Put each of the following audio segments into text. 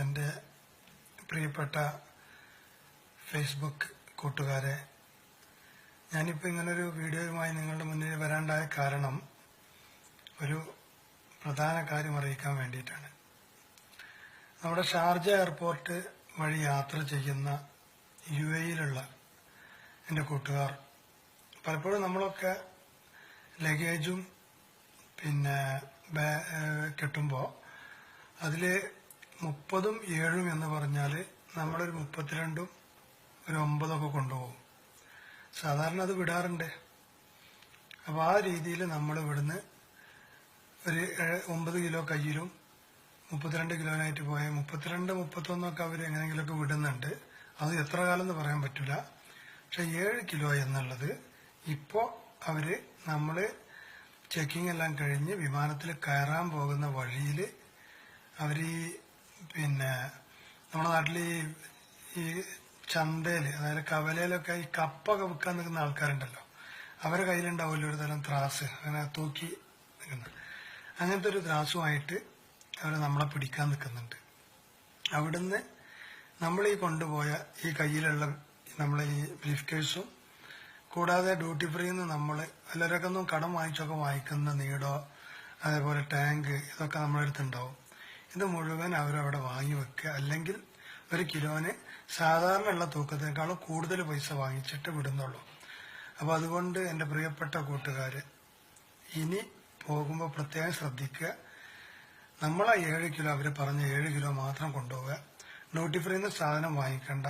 എന്റെ പ്രിയപ്പെട്ട ഫേസ്ബുക്ക് കൂട്ടുകാരെ ഞാനിപ്പോൾ ഇങ്ങനൊരു വീഡിയോയുമായി നിങ്ങളുടെ മുന്നിൽ വരാണ്ടായ കാരണം ഒരു പ്രധാന കാര്യം അറിയിക്കാൻ വേണ്ടിയിട്ടാണ്. നമ്മുടെ ഷാർജ എയർപോർട്ട് വഴി യാത്ര ചെയ്യുന്ന യു എയിലുള്ള എന്റെ കൂട്ടുകാർ പലപ്പോഴും നമ്മളൊക്കെ ലഗേജും പിന്നെ കിട്ടുമ്പോൾ അതിൽ മുപ്പതും ഏഴും എന്ന് പറഞ്ഞാൽ നമ്മളൊരു മുപ്പത്തിരണ്ടും ഒരു ഒമ്പതൊക്കെ കൊണ്ടുപോകും. സാധാരണ അത് വിടാറുണ്ട്. അപ്പോൾ ആ രീതിയിൽ നമ്മൾ ഇവിടുന്ന് ഒരു ഒമ്പത് കിലോ കയ്യിലും മുപ്പത്തിരണ്ട് കിലോനായിട്ട് പോയ മുപ്പത്തിരണ്ട് മുപ്പത്തൊന്നൊക്കെ അവർ എങ്ങനെയെങ്കിലുമൊക്കെ വിടുന്നുണ്ട്. അത് എത്ര കാലം എന്ന് പറയാൻ പറ്റില്ല പക്ഷെ ഏഴ് കിലോ എന്നുള്ളത് ഇപ്പോൾ അവർ നമ്മൾ ചെക്കിംഗ് എല്ലാം കഴിഞ്ഞ് വിമാനത്തിൽ കയറാൻ പോകുന്ന വഴിയിൽ അവർ ഈ പിന്നെ നമ്മുടെ നാട്ടിൽ ഈ ചന്തയിൽ അതായത് കവലയിലൊക്കെ ഈ കപ്പൊക്കെ വിൽക്കാൻ നിൽക്കുന്ന ആൾക്കാരുണ്ടല്ലോ. അവരുടെ കയ്യിലുണ്ടാവില്ല ഒരു തരം ത്രാസ്. അങ്ങനെ തൂക്കി നിൽക്കുന്ന. അങ്ങനത്തെ ഒരു ത്രാസുമായിട്ട് അവർ നമ്മളെ പിടിക്കാൻ നിൽക്കുന്നുണ്ട്. അവിടുന്ന് നമ്മൾ ഈ കൊണ്ടുപോയ ഈ കയ്യിലുള്ള നമ്മളെ ഈ ബ്രീഫ് കേസും കൂടാതെ ഡ്യൂട്ടി ഫ്രീന്ന് നമ്മൾ എല്ലാവരൊക്കെ ഒന്നും കടം വാങ്ങിച്ചൊക്കെ വാങ്ങിക്കുന്ന നീടോ അതേപോലെ ടാങ്ക് ഇതൊക്കെ നമ്മുടെ അടുത്തുണ്ടാവും. ഇത് മുഴുവൻ അവരവിടെ വാങ്ങി വെക്കുക. അല്ലെങ്കിൽ ഒരു കിലോന് സാധാരണ ഉള്ള തൂക്കത്തിനേക്കാളും കൂടുതൽ പൈസ വാങ്ങിച്ചിട്ട് വിടുന്നുള്ളൂ. അപ്പോൾ അതുകൊണ്ട് എന്റെ പ്രിയപ്പെട്ട കൂട്ടുകാര് ഇനി പോകുമ്പോൾ പ്രത്യേകം ശ്രദ്ധിക്കുക. നമ്മൾ ഏഴ് കിലോ അവർ പറഞ്ഞ ഏഴ് കിലോ മാത്രം കൊണ്ടുപോവുക. ഫ്രീന്ന് സാധനം വാങ്ങിക്കണ്ട.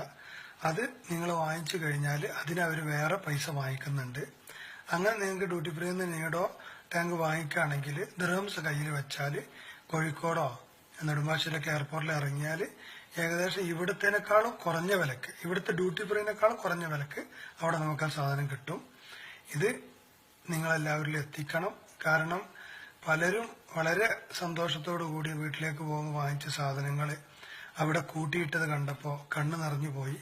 അത് നിങ്ങൾ വാങ്ങിച്ചു കഴിഞ്ഞാൽ അതിന് അവർ വേറെ പൈസ വാങ്ങിക്കുന്നുണ്ട്. അങ്ങനെ നിങ്ങൾക്ക് ഡ്യൂട്ടി ഫ്രീന്ന് നീടോ ടാങ്ക് വാങ്ങിക്കുകയാണെങ്കിൽ ദ്രംസ് കയ്യിൽ വെച്ചാൽ കോഴിക്കോടോ നെടുമ്പാശ്ശേരിയൊക്കെ എയർപോർട്ടിൽ ഇറങ്ങിയാൽ ഏകദേശം ഇവിടുത്തേനേക്കാളും കുറഞ്ഞ വിലക്ക് ഇവിടുത്തെ ഡ്യൂട്ടി ഫ്രീനേക്കാളും കുറഞ്ഞ വിലക്ക് അവിടെ നമുക്ക് ആ സാധനം കിട്ടും. ഇത് നിങ്ങളെല്ലാവരിലും എത്തിക്കണം. കാരണം പലരും വളരെ സന്തോഷത്തോടു കൂടി വീട്ടിലേക്ക് പോകുമ്പോൾ വാങ്ങിച്ച സാധനങ്ങൾ അവിടെ കൂട്ടിയിട്ടത് കണ്ടപ്പോൾ കണ്ണ് നിറഞ്ഞു പോയി.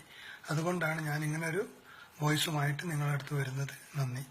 അതുകൊണ്ടാണ് ഞാൻ ഇങ്ങനെ ഒരു വോയിസുമായിട്ട് നിങ്ങളുടെ അടുത്ത് വരുന്നത്. നന്ദി.